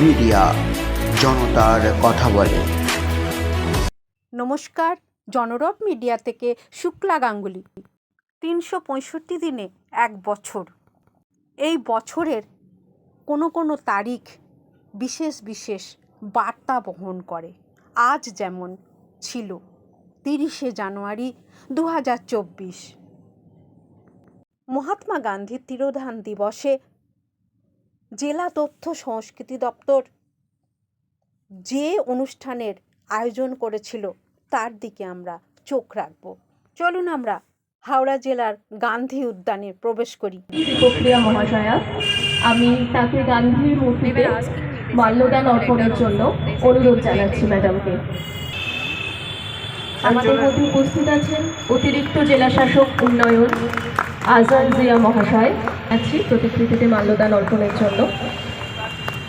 Media, জনতার কথা বলে। নমস্কার, জনরব মিডিয়া থেকে শুক্লা গাঙ্গুলি। তিনশো পঁয়ষট্টি দিনে এক বছর। এই বছরের কোনো কোনো তারিখ বিশেষ বিশেষ বার্তা বহন করে। আজ যেমন ছিল তিরিশে জানুয়ারি দু হাজার চব্বিশ। মহাত্মা গান্ধীর তিরোধান দিবসে জেলা তথ্য সংস্কৃতি দপ্তর যে অনুষ্ঠানের আয়োজন করেছিল তার দিকে আমরা চোখ রাখব। চলুন আমরা হাওড়া জেলার গান্ধী উদ্যানে প্রবেশ করি। দীপপ্রিয়া মহাশয়া আমি তাকে গান্ধীর মূর্তিতে মাল্যদান অর্পণের জন্য অনুরোধ জানাচ্ছি ম্যাডামকে। আমাদের মধ্যে উপস্থিত আছেন অতিরিক্ত জেলা শাসক উন্নয়ন আজাদ জিয়া মহাশয়, আছি প্রতিকৃতিতে মাল্যদান অর্পণের জন্য।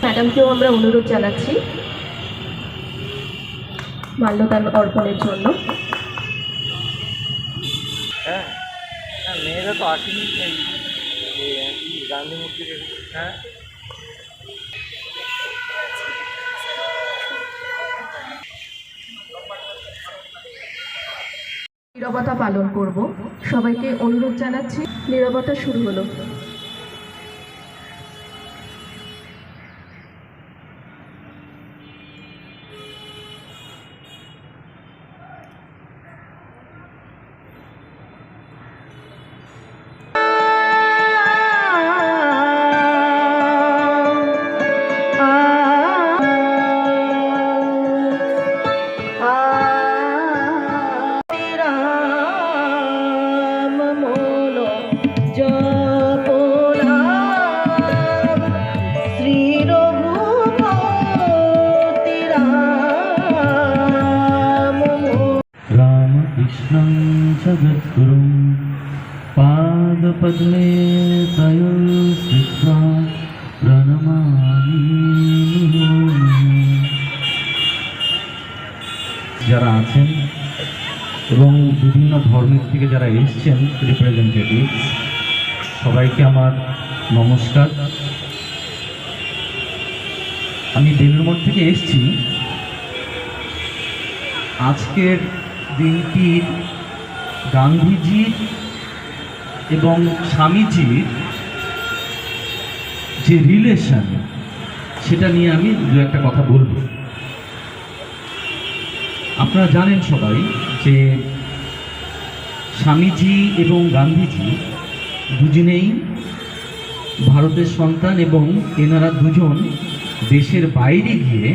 ম্যাডামকেও আমরা অনুরোধ জানাচ্ছি মাল্যদান অর্পণের জন্য। হ্যাঁ হ্যাঁ মেয়েরা তো আসেনি গান্ধী মূর্তি হ্যাঁ নীরবতা পালন করব। সবাইকে অনুরোধ জানাচ্ছি নিরবতা শুরু হলো। रामकृष्णं जगद्गुरुं पादपद्मे तयोस्थित्वा प्रणमामि যারা আছেন এবং বিভিন্ন ধর্মের থেকে যারা এসছেন রিপ্রেজেন্টেটিভ সবাইকে আমার নমস্কার আমি বেলুরমঠ থেকে এসছি আজকের দিনটির গান্ধীজির এবং স্বামীজির যে রিলেশন সেটা নিয়ে আমি দু একটা কথা বলব। আপনারা জানেন সবাই যে স্বামীজি এবং গান্ধীজি দুজনেই ভারতের সন্তান এবং এনারা দুজন দেশের বাইরে গিয়ে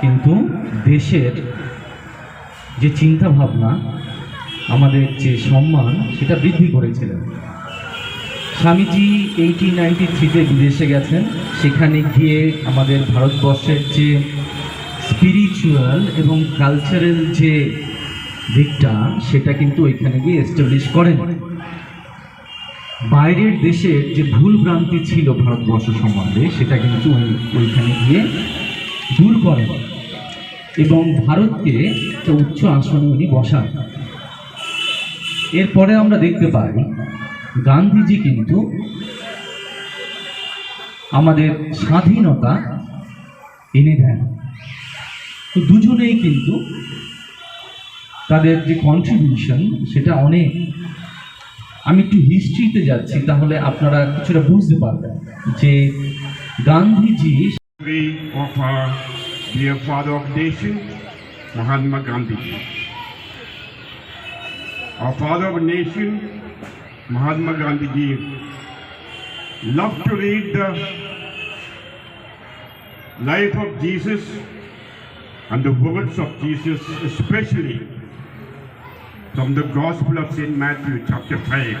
কিন্তু দেশের যে চিন্তা ভাবনা আমাদের যে সম্মান, সেটা বৃদ্ধি করেছিলেন স্বামীজি এইটিন নাইনটি থ্রিতে বিদেশে গেছেন। সেখানে গিয়ে আমাদের ভারতবর্ষের যে স্পিরিচুয়াল এবং কালচারাল যে দিকটা, সেটা কিন্তু ওইখানে গিয়ে এস্টাবলিশ করেন। বাইরের দেশের যে ভুল ভ্রান্তি ছিল ভারতবর্ষ সম্বন্ধে, সেটা কিন্তু ওইখানে গিয়ে দূর করেন। এবং ভারতকে একটা উচ্চ আসনে উনি বসান। এরপরে আমরা দেখতে পাই, গান্ধীজি কিন্তু আমাদের স্বাধীনতা এনে দেন। তো দুজনেই কিন্তু তাদের যে কন্ট্রিবিউশন সেটা অনেক। আমি একটু হিস্ট্রিতে যাচ্ছি, তাহলে আপনারা কিছুটা বুঝতে পারবেন যে Gandhiji dear father of nation, Mahatma Gandhi. Our father of nation, Mahatma Gandhi loved to read the life of Jesus and the words of Jesus, especially from the Gospel of St. Matthew, chapter 5.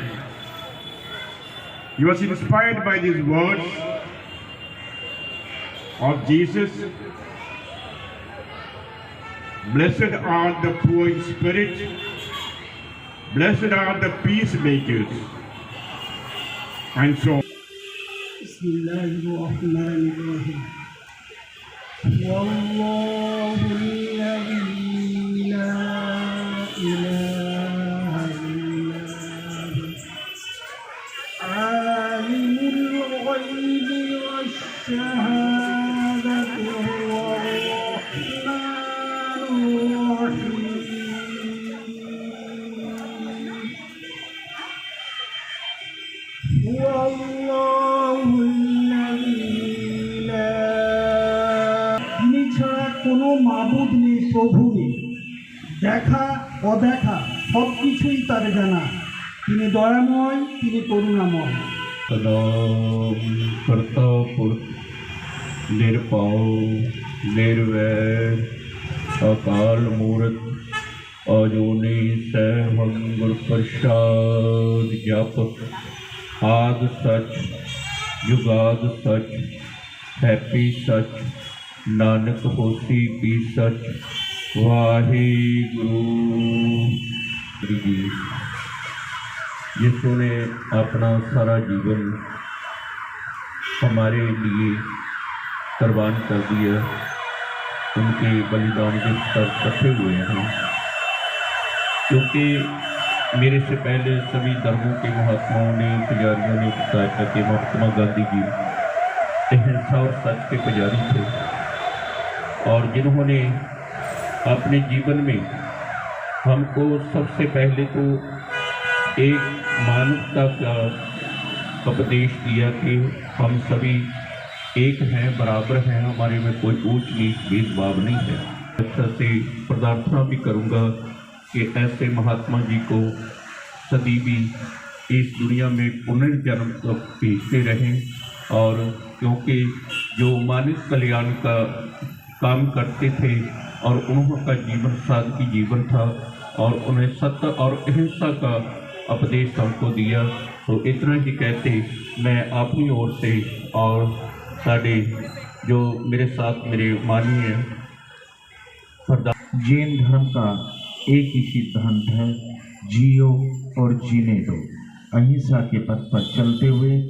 He was inspired by these words of Jesus. Blessed are the poor in spirit, blessed are the peacemakers. And so بسم الله الرحمن الرحيم والله মাবুদ নেই প্রভু নেই দেখা অদেখা সব কিছুই তার জানা তিনি দয়াময় তিনি করুণাময় কলম কর্তপুর নির্পৌ निर्वैर अकाल मूर्त अजूनी सहमंगुर प्रसाद व्यापक आद सच युगाद सच हैप्पी सच नानक होसी भी सच वाहे गुरु। जी जिसने अपना सारा जीवन हमारे लिए कुर्बान कर दिया। उनके बलिदान के स्तर रखे हुए हैं। क्योंकि मेरे से पहले सभी धर्मों के महात्माओं ने, पुजारियों ने बताया कि महात्मा गांधी जी, अहिंसा और सच के पुजारी थे। और जिन्होंने अपने जीवन में हमको सबसे पहले तो एक मानवता का उपदेश दिया कि हम सभी एक हैं, बराबर हैं, हमारे में कोई ऊंच नीच भेदभाव नहीं है। अच्छा से प्रार्थना भी करूँगा कि ऐसे महात्मा जी को सदी भी इस दुनिया में पुनर्जन्म तक भेजते रहें और क्योंकि जो मानव कल्याण का काम करते थे और उन्होंने का जीवन सादगी जीवन था और उन्हें सत्य और अहिंसा का उपदेश हमको दिया। तो इतना ही कहते मैं अपनी ओर से और साढ़े जो मेरे साथ मेरे माननीय जैन धर्म का एक ही सिद्धांत है, जियो और जीने दो। अहिंसा के पथ पर चलते हुए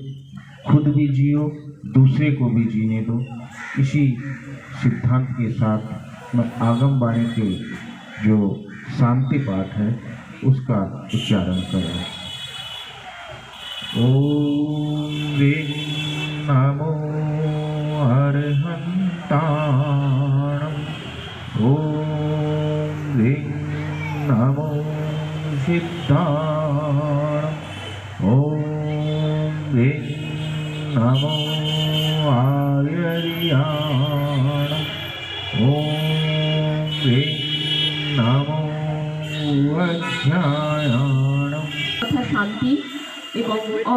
खुद भी जियो, दूसरे को भी जीने दो। इसी सिद्धांत के साथ मैं आगम बाणी के जो शांति पाठ है, उसका उच्चारण करें। ह्रीं नमो अर्हन्ताणम् ॐ ह्रीं नमो सिद्धाणम्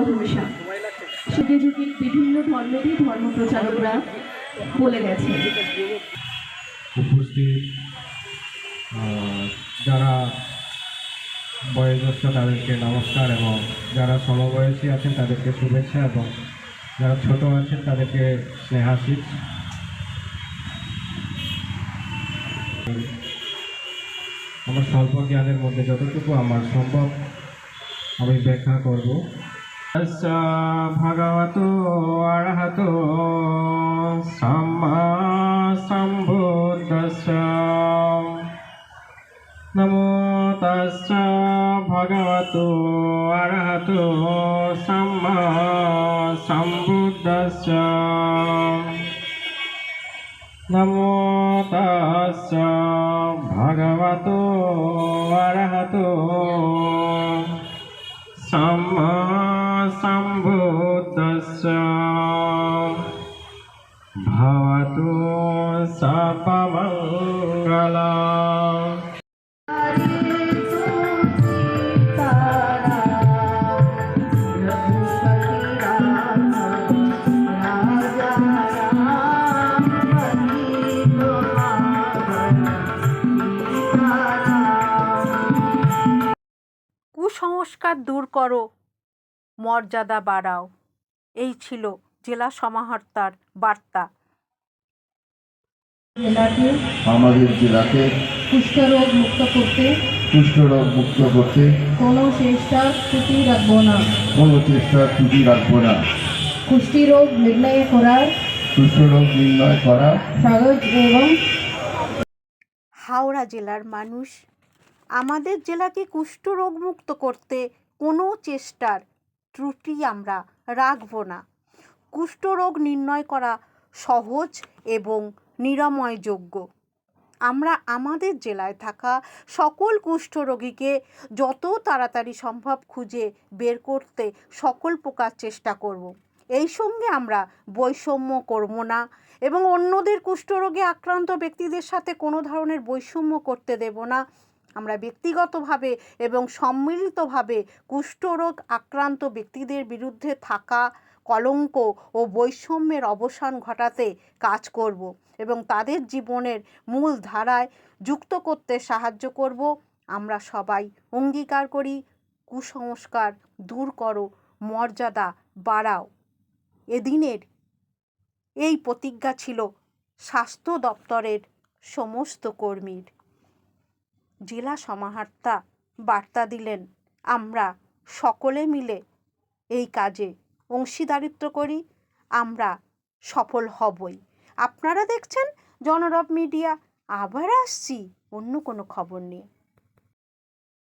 অহিংসা যুগে যুগে বিভিন্ন ধর্মেরই ধর্ম প্রচারকরা বলে গেছেন উপস্থিত যারা বয়োজ্যেষ্ঠ তাদেরকে নমস্কার এবং যারা সমবয়সী আছেন তাদেরকে শুভেচ্ছা এবং যারা ছোট আছেন তাদেরকে স্নেহাশিস আমার স্বল্প জ্ঞানের মধ্যে যতটুকু আমার সম্ভব আমি ব্যাখ্যা করব। আচ্ছা, ভগবতো অর্হতো সাম্মা সম্বুদ্ধস্য নমো তস্য ভগবতো অর্হতো সাম্মা সম্বুদ্ধস্য নমো তস্য ভগবতো অর্হতো সাম্মা सम्बुद्धस्य भवतु सर्वमङ्गला কুসংস্কার দূর করো মর্যাদা বাড়াও। এই ছিল জেলা সমাহর্তার বার্তা। জেলাকে আমাদের জেলাকে কুষ্ঠরোগ মুক্ত করতে কুষ্ঠরোগ মুক্ত করতে কোনো চেষ্টা ত্রুটি রাখব না। কোনো চেষ্টা ত্রুটি রাখব না। কুষ্ঠিরোগ নির্ণয় করার কুষ্ঠরোগ নির্ণয় করা সহজ এবং হাওড়া জেলার মানুষ আমাদের জেলাকে কুষ্ঠরোগমুক্ত করতে কোনো চেষ্টার ত্রুটি আমরা রাখব না। কুষ্ঠরোগ নির্ণয় করা সহজ এবং নিরাময়যোগ্য। আমরা আমাদের জেলায় থাকা সকল কুষ্ঠরোগীকে যত তাড়াতাড়ি সম্ভব খুঁজে বের করতে সকল প্রকার চেষ্টা করব। এই সঙ্গে আমরা বৈষম্য করব না এবং অন্যদের কুষ্ঠরোগে আক্রান্ত ব্যক্তিদের সাথে কোনো ধরনের বৈষম্য করতে দেব না। আমরা ব্যক্তিগতভাবে এবং সম্মিলিতভাবে কুষ্ঠরোগ আক্রান্ত ব্যক্তিদের বিরুদ্ধে থাকা কলঙ্ক ও বৈষম্যের অবসান ঘটাতে কাজ করব এবং তাদের জীবনের মূল ধারায় যুক্ত করতে সাহায্য করব। আমরা সবাই অঙ্গীকার করি, কুসংস্কার দূর করো, মর্যাদা বাড়াও। এদিনের এই প্রতিজ্ঞা ছিল স্বাস্থ্য দপ্তরের সমস্ত কর্মীর। জেলা সমাহর্তা বার্তা দিলেন, আমরা সকলে মিলে এই কাজে অংশীদারিত্ব করি, আমরা সফল হবই। আপনারা দেখছেন জনরব মিডিয়া, আবার আসছি অন্য কোনো খবর নিয়ে।